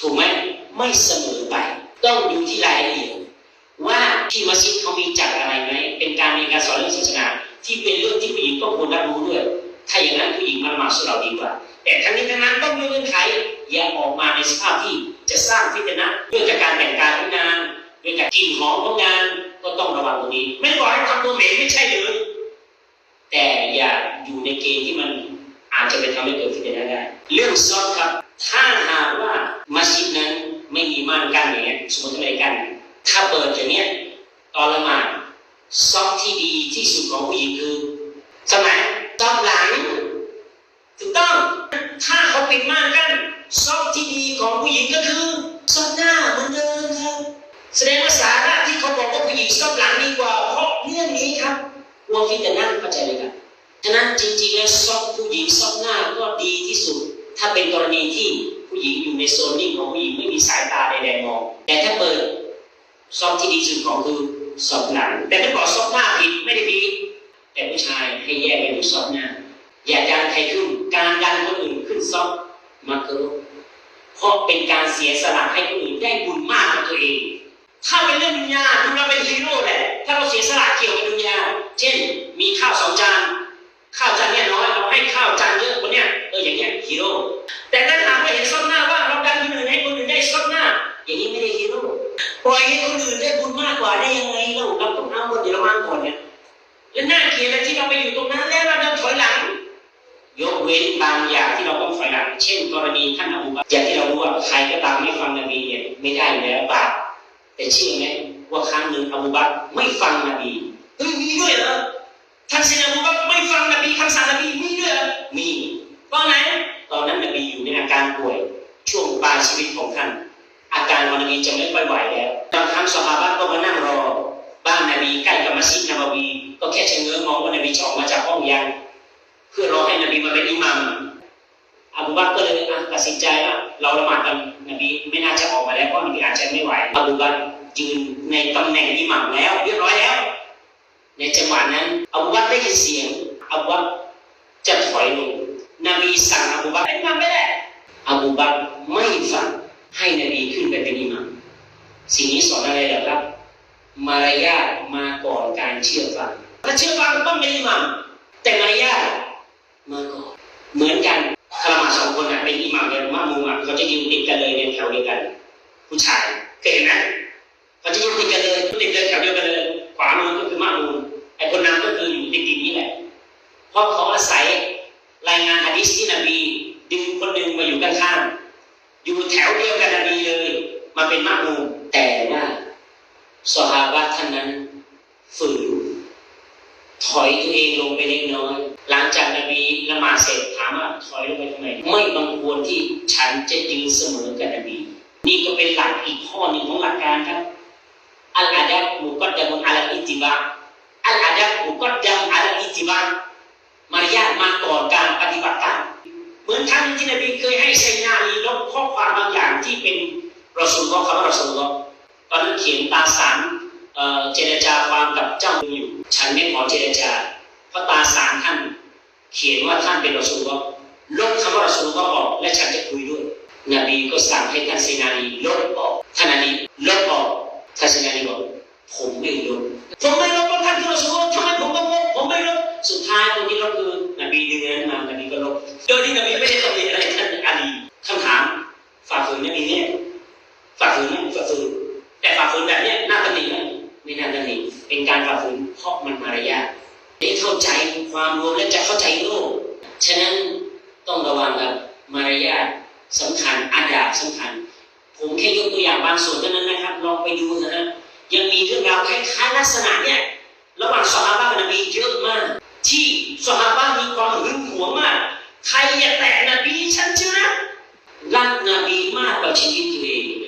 ถูกไหมไม่เสมอไป ต้องดูที่รายละเอียดว่าที่มัสยิดเขามีจัดอะไรไหมเป็นการเรียนการสอนเรื่องศาสนา ที่เป็นเรื่องที่ผู้หญิงก็ควรรับรู้ด้วย ถ้าอย่างนั้นผู้หญิงมาละหมาดสุเราดีกว่า แต่ทั้งนี้ทั้งนั้นต้องมีเงื่อนไขอย่าออกมาในสภาพที่จะสร้างฟิตนะด้วยจากการแต่งกายของนางด้วยจากกลิ่นหอมของนางก็ต้องระวังตรงนี้ ไม่บอกให้ทำตัวเหม็นไม่ใช่เลยแต่อย่าอยู่ในเกณฑ์ที่มัน จจะไปทำให้เกิดฟิตนได้ เรื่องซอฟครับ ถ้าหากว่ามัสยิดนั้นไม่มีม่านกั้นอย่างเงี้ยสมมติไม่ได้กั้นถ้าเปิดอย่างเงี้ยตอนละหมาดซอฟที่ดีที่สุดของผู้หญิงคือสมัยซอฟหลังถูกต้อง ถ้าเขาปิดม่านกั้นซอฟที่ดีของผู้หญิงก็คือซอฟหน้าเหมือนเดิมครับแสดงว่าสาระที่เขาบอกว่าผู้หญิงซอฟหลังดีกว่า เพราะเรื่องนี้ครับกลัวฟิตนะเข้าใจไหมครับ ฉะนั้นจริงๆแล้วซอฟผู้หญิงซอฟหน้าก็ดีที่สุด ถ้าเป็นกรณีที่ผู้หญิงอยู่ในโซนนิ่งของผู้หญิงไม่มีสายตาใดๆมอง แต่ถ้าเปิดซอฟที่ดีที่สุดของคือซอฟหลัง แต่ถ้าบอกซอฟหน้าผิดไม่ได้ผิดแต่ผู้ชายให้แยกไปดูซอฟหน้า อย่าดันใครขึ้น การดันคนอื่นขึ้นซอฟมักกะรุเพราะเป็นการเสียสละให้คนอื่นได้บุญมากกว่าตัวเอง ถ้าเป็นเรื่องดุนยาดูเราเป็นฮีโร่แหละ ถ้าเราเสียสละเกี่ยวกับดุนยา เช่น มีข้าวส ฮีโร่แต่ถ้าถามว่าเห็นซอบหน้าว่าเราดันคนอื่นให้คนอื่นได้ซอบหน้า อย่างนี้ไม่ได้ฮีโร่ปล่อยให้คนอื่นได้บุญมากกว่าได้ยังไงเราเราต้องเอาคนเดียวมาก่อนเนี่ยและน่าเกลียดเลยที่เราไปอยู่ตรงนั้นแล้วเราเดินถอยหลัง ยกเว้นบางอย่างที่เราต้องถอยหลัง เช่น กรณีท่านอบูบักรอย่างที่เรารู้ว่าใครก็ตามไม่ฟังนบีเนี่ยไม่ได้อยู่แล้วบาปแต่เชื่อไหมว่าครั้งหนึ่งอบูบักรไม่ฟังนบีเฮ้ยมีด้วยเหรอท่านเซนอบูบักรไม่ฟังนบีคำสั่งนบีมีด้วยเหรอมีตอนไหนตอนนั้นนบีอยู่ในอา การป่วยช่วงปลายชีวิตของท่าน อาการของนบีจะไม่ค่อยไหวแล้วบางครั้งสหายก็มานั่งรอ บ้านนาบีใกล้กับมัสยิดนบวี ก็แค่เชงเง้อมองว่านบีจะออกมาจากห้องยังเพื่อรอให้นบีมาเป็นอิหมัมอบูบักก็เลยอะตัดสินใจว่าเราละหมาดกันนบีไม่น่าจะออกมาแล้วเพราะนบีอาจจะไม่ไหวอบูบักยืนในตำแหน่งอิหมัมแล้วเรียบร้อยแล้ว ในจังหวะนั้นอบูบักได้ยินเสียงอบูบักจะถอยลงนบีสั่งอบูบักรให้มาไม่ได้ อบูบักรไม่ฟังให้นบีขึ้นไปเป็นอิหมัมสิ่งนี้สอนอะไรเหรอครับ มารยาทมาก่อนการเชื่อฟังถ้าเชื่อฟังต้องเป็นอิหมัมแต่มารยาทมาก่อนเหมือนกันคารมาสองคนอะเป็นอิหมัมกับมะมูอะเขาจะยืนติดกันเลยในแถวเดียวกัน ผู้ชายเคยเห็นไหมเขาจะยืนติดกันเลยติดกันแถวเดียวกันเลยขวามือก็คือมะมูไอ้คนนั้นก็คืออยู่ติดติดนี้แหละเพราะเขาอาศัยรายงานฮะดิษที่นบีดึงคนหนึ่งมาอยู่ข้างๆอยู่แถวเดียวกันนบีเลย มาเป็นมะมูแต่ว่าสหาบะท่านนั้นฝืนถอยตัวเองลงไปเล็กน้อย หลังจากนบีละหมาดเสร็จถามว่าถอยลงไปทำไมไม่บังควรที่ฉันจะยืนเสมอกับนบี นี่ก็เป็นหลักอีกข้อหนึ่งของหลักการครับอัลอาดับมุกัดดามุนอาลอิติบะอัลอาดับมุกัดดามอาลอิติบะมารยาทมาก่อนการปฏิบัติตามเหมือนท่านที่นบีเคยให้ไซนาลีลบข้อความบางอย่างที่เป็น รอสูลของคำว่ารอสูลตอนนั้นเขียนตาสารเจรจาความกับเจ้าอยู่ ฉันไม่ขอเจรจา เพราะตาสารท่านเขียนว่าท่านเป็นรอสูลก็ลบคำว่ารอสูลก็ออกและฉันจะคุยด้วย นบีก็สั่งให้ท่านเซนานีลบออกท่านนีลบออกท่านเซนานีบอกผมไม่ลบผมไม่ลบเพราะท่านคือรอสูลทำไมผมต้องลบผมไม่ลบสุดท้ายคนที่ลบคือนบีดึงนั้นมานบีก็ลบโดยที่นบีไม่ได้ตำหนิอะไรท่านอาลีคำถามฝ่าฝืนนบีเนี่ย ฝ่าฝืนไหมฝ่าฝืนแต่ฝ่าฝืนแบบเนี้ยน่าตำหนิไหมไม่น่าตำหนิเป็นการฝ่าฝืน เพราะมันมารยาทได้เข้าใจความรวมและจะเข้าใจโลก ฉะนั้นต้องระวังครับมารยาทสำคัญอาดาบสำคัญ ผมแค่ยกตัวอย่างบางส่วนเท่านั้นนะครับ ลองไปดูนะฮะยังมีเรื่องราวคล้ายๆลักษณะเนี้ยระหว่างสหายกับนบีเยอะมาก ที่สหายมีความหึงหวงมาก ใครอย่าแตะนบีฉันเชื่อนะรักนบีมากกว่าชีวิตตัวเอง